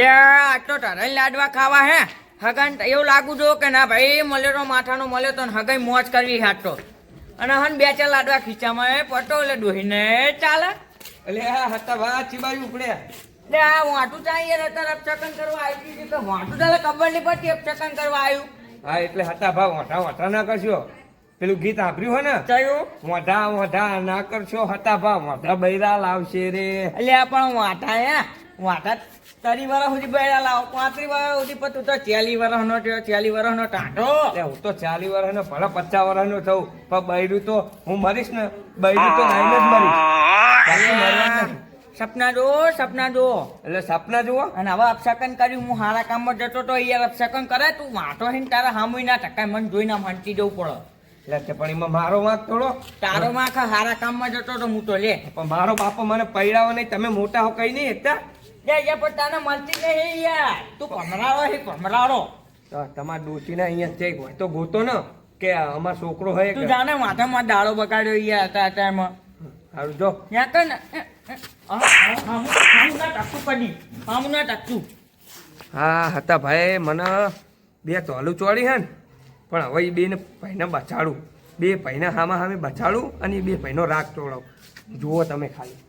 લે આટલો ટરેલ લાડવા ખાવા હે? હગન એવું લાગુ જો કે ના ભાઈ મળ્યો તો માથાનો મળ્યો તો હગાઈ મોજ કરવી હાટો અને હન બે ચાર લાડવા ખીચામાં પટો એટલે ડોહીને ચાલે? એટલે આ હતા ભા ચી ઉપડે. ઉપડ્યા લે આ વાટું ચાહીએ અત્યારે અપચકન કરવા આવી ગયું કે વાટું ચાલે ખબર નહીં પડતી અપચકન કરવા આવ્યું. હા એટલે હતા ભા મોઢા મોઢા ના કરશો. પેલું ગીત સાંભળ્યું હોય ને? કયું? મોઢા મોઢા ના કરશો હતા ભા મોઢા બૈરા લાવશે રે. એટલે આ પણ વાટા હે. વાટા તરી વર્ષ સુધી બેડા લાવો પાંત્રી વર્ષ સુધી પણ તું તો ચાલી વર્ષનો થયો ચાલી વર્ષનો ટાંટો. એટલે હું તો ચાલી વર્ષનો ભલે પચાસ વર્ષનો થઉં પણ બૈરું તો હું મરીશ ને બૈરું તો નાઈને જ મરીશ. સપના જો સપના જો એટલે સપના જુઓ. અને હવે અપસકન કર્યું હું સારા કામમાં જતો તો યાર અપસકન કરે તું વાંટો હિન તારા હામુઈ ના ટકાય મને જોઈને મનતી જવું પડે. એટલે પણ એમાં મારો વાંક થોડો. તારો વાંક સારા હારા કામમાં જતો તો હું તો લે. પણ મારો બાપો મને પૈડાવો નહીં તમે મોટા હો કઈ નહીં હતા. લે યા પણ તને મળતી નહીં યાર. તું કમરાળો હે કમરાળો તો તમારા ડોશીને અહીંયા છે હોય તો ગોતો ને કે અમાર છોકરો હોય તું જાને માથામાં દાડો બગાડ્યો યાર તારા ટાઈમમાં. સારું જો. યા કર ને. એ, એ, આ, આ, હામું હામું ટકતું કદી હામું ટકતું. હા હતા ભાઈ મને બે તોલું ચોડી હે ને. પણ હવે એ બેને ભાઈને બચાડું. બે ભાઈને હામાં હામે બચાડું અને એ બે ભાઈનો રાગ તોડાવું જુઓ તમે ખાલી.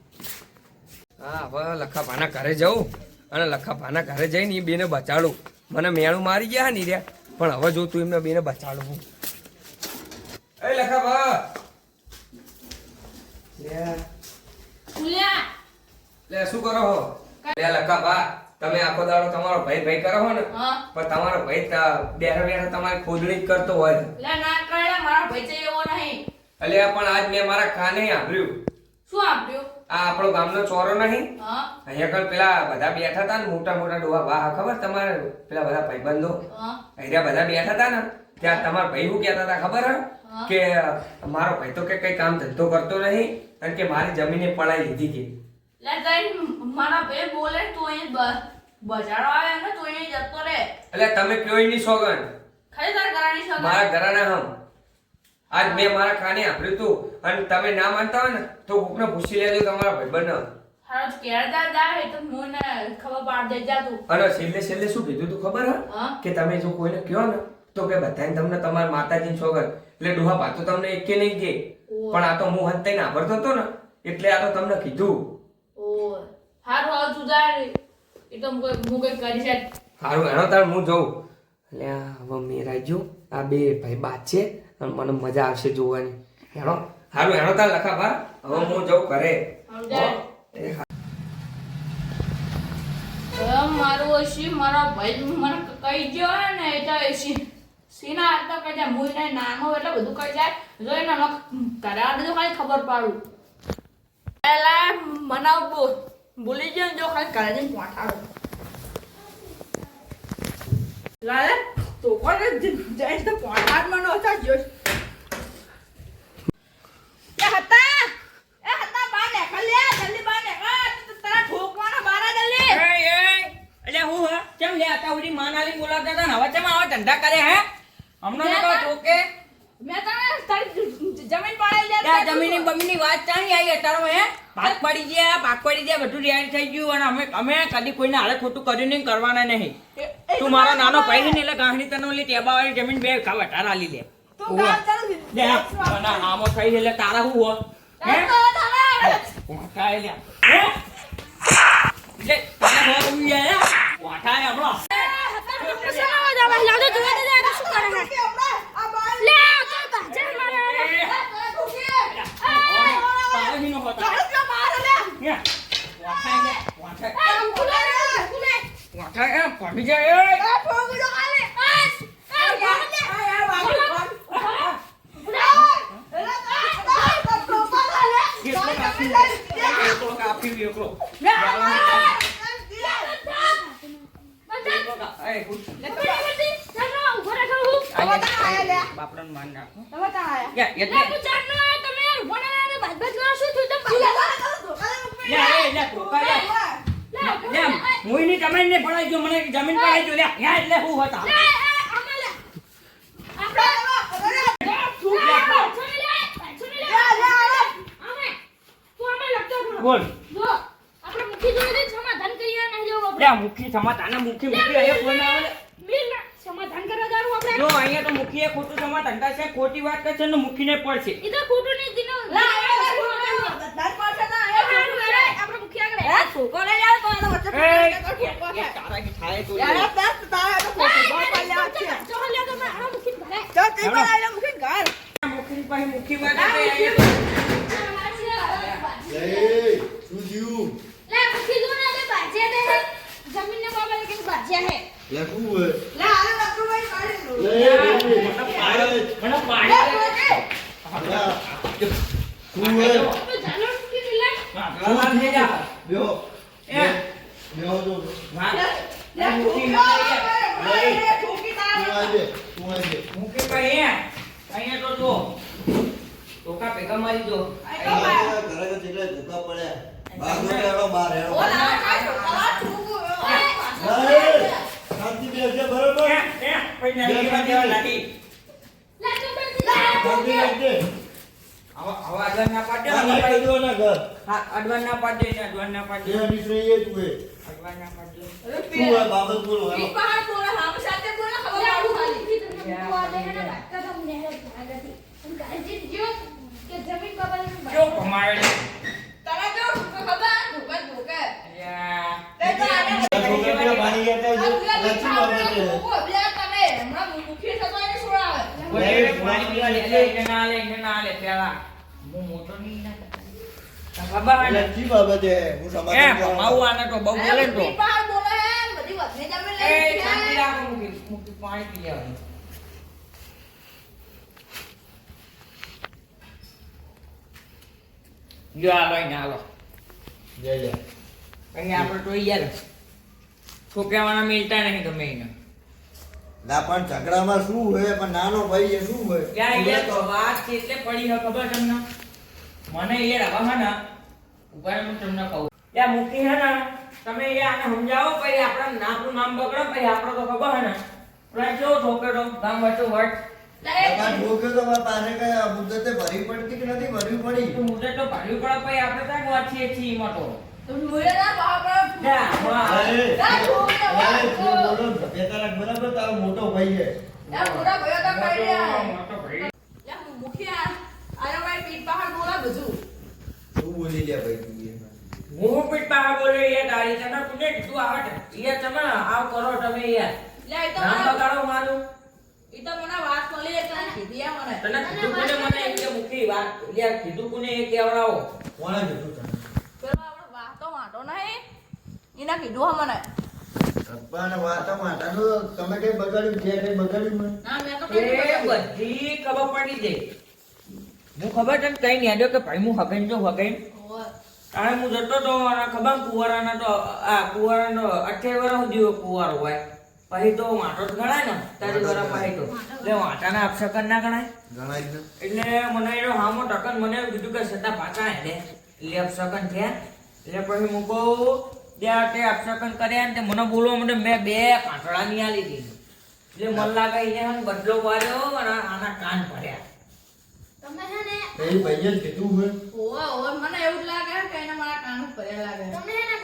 હા હવે લખાભાના ઘરે જવું અને લખાભાના ઘરે જઈને એ બેને બચાડું. મને મેણું મારી ગયા ને રહ્યા પણ હવે જો તું એમને બેને બચાડું હું. એ લખા ભા લે શું કરો હો? લે લખાભા. તમે આખો દાડો તમારો ભાઈ ભાઈ કરો ને પણ તમારો ભાઈ બેઠા બેઠા તમારી ખોદણી જ કરતો હોય લે ના કરે મારો ભાઈ છે એવો નહીં. એટલે પણ આજ મેં મારા કાને સાંભળ્યું શું આપ્યું આ આપણો ગામનો ચોરો નહીં. હા. અહીંયા કણ પેલા બધા બેઠા હતા ને મોટા મોટા ડોહા વાહ ખબર તમારે? પેલા બધા ભાઈબંધો? હા. અહીંયા બધા બેઠા હતા ને ત્યાં તમારા ભાઈ શું કહેતા હતા ખબર હે? કે મારો ભાઈ તો કે કઈ કામ ધંધો કરતો નહીં અને કે મારી જમીને પડાઈ લીધી જઈને મારા ભાઈ બોલે તું અહીં બજારો આવે ને તું અહીં જતો રે એટલે તમે કયો એની સોગન ખાલી તાર ઘરાની સગા મારા ઘરાના હમ. આજ મેં મારા કાને સાંભળ્યું તું. અને તમે ના માનતા હોય ને તો કોકને પૂછી લેજો તમારા ભાઈબંધ હારો કેરદાર જાય તો મને ખબર પાડ દે જા તું. અને છેલ્લે છેલ્લે શું કીધું તું ખબર હે? કે તમે જો કોઈને કહો ને તો કે બધાને તમને તમારા માતાજી છોકર એટલે ડોહા પાતો તમને એકે નહીં કે. પણ આ તો હું હંતાઈ ના ભરતો હતો ને એટલે આ તો તમને કીધું. હારું તું જા એ તો હું કઈ કરી છે સારું એનો તાર હું જઉં. એટલે હવે મેરા જો આ બે ભાઈ બાદ છે અને મને મજા આવશે જોવાની. હેણો હારું એનો તાર લખા બા હવે હું જઉં ઘરે. હારું હા. મારું ઓછી મારા ભાઈ મને કહી ગયો ને એ તો એસી સીના તો કહી જાય ને નાનો એટલે બધું કહી જાય. જો એને ઘરે આવે તો ખબર પાડું. પેલા મનાવ બો- ભૂલી ગયો જો ખાલી ઘરે જઈને પહોંચાડો. લાલે તો કોને જઈને તો પહોંચાડ મને ઓછા જો. એ હતા એ હતા બહાર નીકળ લે જલ્દી બહાર નીકળ. તારા ઠોકવાનો બહાર આ જલ્દી. એય, એય, એટલે હું હે કેમ લે આતા ઉડી માનાલી બોલાવતા હતા હવે કેમ આવા ધંધા કરે હે? હમણાં તો કહો કે મેં તને તારી જમીન પડાઈ લે જમીન બમીની વાત ચાલી આવી તારો હે? ભાગ પડી ગયા પાક પડી ગયા બધું રેડી થઈ ગયું અને અમે અમે કદી કોઈને હાલે ખોટું કર્યું નહીં કરવાના નહીં. તું મારો નાનો ભાઈ છે ને એટલે ગાંઠી તને ઓલી ટેબા વાળી જમીન બે ખા વધારે આલી લે. મને આમો થઈ એટલે તારા હું હો? હે એ લે. લે તારા હો હું યાર વાંઠા એ હમણાં પાણીનો હતો હે વાંઠા એ લે વાંઠા વાંઠા એ પડી જાય એ એકલો કાપી એકલો કાપી એકલો એકલો કા- એ ગુડ. ની જમીન જમીનને પડાઈ ગયો, મને જમીન પડાઈ ગયો, લ્યા એટલે હું હતા બોલ આપણે મુઠ્ઠી જોઈ દે સમાધાન કરીએ નહીં જો ત્યાં મુખી સમાધાન મુખી મુખી અહીંયા કોઈ આવે સમાધાન કરવા દારૂ આપણે જો અહીંયા તો મુખીએ ખોટું સમાધાન કરશે ખોટી વાત કરશે ને મુખીને પડશે એ તો ખોટું નહીં દીનો લા, ના. આપણે મુખી આગળ છોકરો છે. છે. મુખી. મુખી મુખી કરે લા મુખી જો ને તે બાજ્યા દે જમીન ને બાબા કે બાજ્યા હે લે શું હોય લા, આને નકરું ભાઈ કાઢી દો. લે એ, મને લે, પાડી બોલે. લા, શું હોય તો જાનો મુખી મિલા વાત થઈ જા બેહો એ. બેહો તો વાત લે, મુખી ઠોકી તારે, ભાઈ, લે, ઠોકી તારે. તું આજે તું આજે મુખી ભાઈ અહીંયા અહીંયા તો જો ટોકા ભેગા મારી દો. ઘરે તો ધોકા પડ્યા. બહાર નો હેડો બહાર હેડો ઓ, લા, કાંઈ છોકરો, આ ઠોકું, એ. અરે, શાંતિ બેસજે બરોબર? એ, એ, લેવા દેવા નથી. લા તો પણ શાંતિ રાખજે આવા આવા અડવાન ના પાડે આ નાખી દો ના ઘર. હા અડવાન ના પાડે ને અડવાન ના પાડે એ તું એ. અડવાન ના પાડે. અરે, શું હોય બાબત બોલો પીઠ પહાડ બોલે, હામે સાથે બોલે, ખબર લા ખાલી. તમને મુકવા ને તમને હે ભાગતી અને જો કે જમીન બાબા ને જો કમાડે તને જો ખબર? ધોકે ધોકે અલ્યા. તે તો આને આ છોકરા પેલા ગયા આ લચ્છી મીઠા બાબતે. આપણે ધોકો, તમે હમણાં મુખી થતો એને છોડાવે કોઈ પાણી પીવા લે લે, ના લે એને ના લે પેલા. હું મોટો નહીં ના હું સમાધાન કરવા કમાવું આને તો બહુ બોલે તો. બોલે બધી વધની તમે એ શાંતિ રાખો મૂકી મૂકી પાણી પી લેવાનું. જો આ લઈને હાલો. જય જય અહીંયા આપણે તો યાર છોકરાવાના મિલતા નહીં ગમે એને. ના પણ ઝઘડામાં શું હોય? પણ નાનો ભાઈ એ શું હોય? ક્યાં યાર તો વાત એટલે પડી હે ખબર તમને? મને હવે હે ને ઊભા રહો, હું તમને કહું. ત્યાં મૂકી હે ને તમે યાર આને સમજાવો પછી આપણા નામનું નામ બગડે પછી આપણે તો ખબર હે ને. પેલા કેવો છોકરો ગામ વચ્ચે વટ. તમારે ઠોક્યો તો પાસે કઈ મુદ્દતે ભરવી પડતી કે નથી ભરવી પડી તો મુદત તો ભાડ્યું પડે પછી આપણે ત્યાં વાંચીએ છીએ એમાં તો તો મુએ ના બાપ જા, વાહ. અરે, ના, ઠોક્યો, અરે, વાહ. તું બોલો, બરાબર તારો મોટો ભાઈ છે મોટા તો રહ્યા મોટો ભાઈ. મુખિયા ભાઈ બોલે બધું શું બોલી લે ભાઈ તું એ? હું પીઠ પાહા બોલ્યો યાર તારી તને કોને કીધું આવે છે? યાર તમે આવ કરો તમે યાર લે તો નામ બગાડો મારું ઈ તો મને વાત મળી એટલે કીધી આ મને તને કીધું કોને મને એક કે મૂકી વાત લ્યા કીધું કોને? એ કહેવડાવો કોણે કીધું તને? પેલો આપણો વાતો વાંટો નહીં. એના કીધું હે મને. પણ વાતા તમે કઈ બગાડ્યું? છે કઈ બગાડ્યું મને? બધી. ખબર પડી જાય. હું ખબર તને કઈ નહીં કે ભાઈ હું હગન જો હગન. કારણ હું જતો તો ખબર કુવારાના તો આ કુંવારાનો અઠ્યાવી વર્ષ સુધી કુવારો હોય. પછી તો વાંટો જ ગણાય ને. તારી બરાબર પછી તો એટલે વાંટાને અપશકન ના ગણાય. ગણાય જ ને. એટલે મને એનો હામો ટકન મને એવું કીધું કે સતા પાછા હેડે એટલે અપશકન થયા એટલે પછી હું કહું ત્યાં તે અપશકન કર્યા ને તે મને બોલવા મને મેં બે કાંટડાની આલી દીધી. એટલે મને લાગે એને હમ બદલો પાડ્યો અને આના કાન પડ્યા તમે હે ને કઈ ભાઈએ કીધું હોય. મને એવું લાગે કે એને મારા કાન જ લાગે. તમે હે ને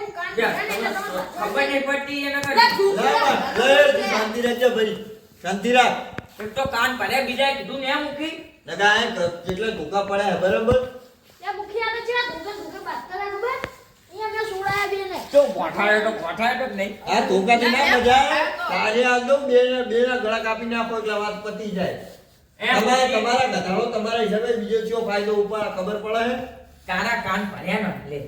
તું કાન ભર્યા બીજા કીધું ને મૂકી લગા એ કેટલા ધોકા છે, બરાબર ધોકે ધોકે સોડાયા બે તો ગોઠાયો તો નહીં આ ધોકાથી ના મજા તારે આ બે બે ના ગળા કાપી નાખો એટલે વાત પતી જાય એમ તમારે. તમારા ગધાડો તમારા હિસાબે બીજો કયો ફાયદો ઉપર ખબર પડે તારા કાન ભર્યા ને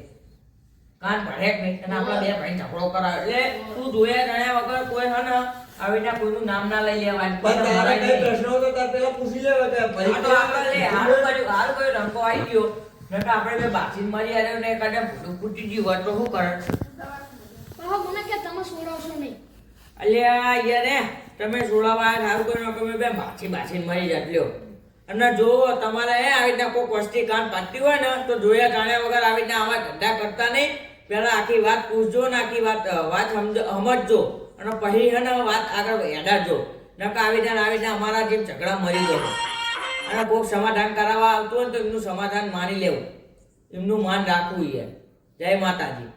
કાન ભર્યા નહીં. અને આપણા બે ભાઈ ઝઘડો કરાયો. એટલે તું જોયા જાણ્યા વગર કોઈ હન આવી કોઈનું નામ ના લઈ લેવા પણ તારે કઈ પ્રશ્ન તો તારે પેલા પૂછી લેવા આ તો આપણે લે હારું કર્યું. હાલ કોઈ રંગો આવી ગયો. નકર આપણે બે બાચીન મારી હારે ને કાઢે ભૂલું ફૂટી ગયું હોય તો શું કરે? બાબા મને કે તમે સોડાવશો નહીં. અલ્યા યાર તમે સોળાવા સારું કર્યું નકર બે બાચી બાચીને મારી જાત લ્યો. અને જો તમારે આવી રીતના કોઈ વસ્તી કાન પાતી હોય ને તો જોયા જાણ્યા વગર આવી રીતના આવા ધંધા કરતા નહીં. પહેલા આખી વાત પૂછજો ને આખી વાત વાત સમજો સમજજો અને પછી છે ને વાત આગળ હેડાડજો નકા આવી જાય આવી જાય અમારા જેમ ઝઘડા મરી જશે. અને કોઈક સમાધાન કરાવવા આવતું હોય ને તો એમનું સમાધાન માની લેવું. એમનું માન રાખવું યાર જય માતાજી.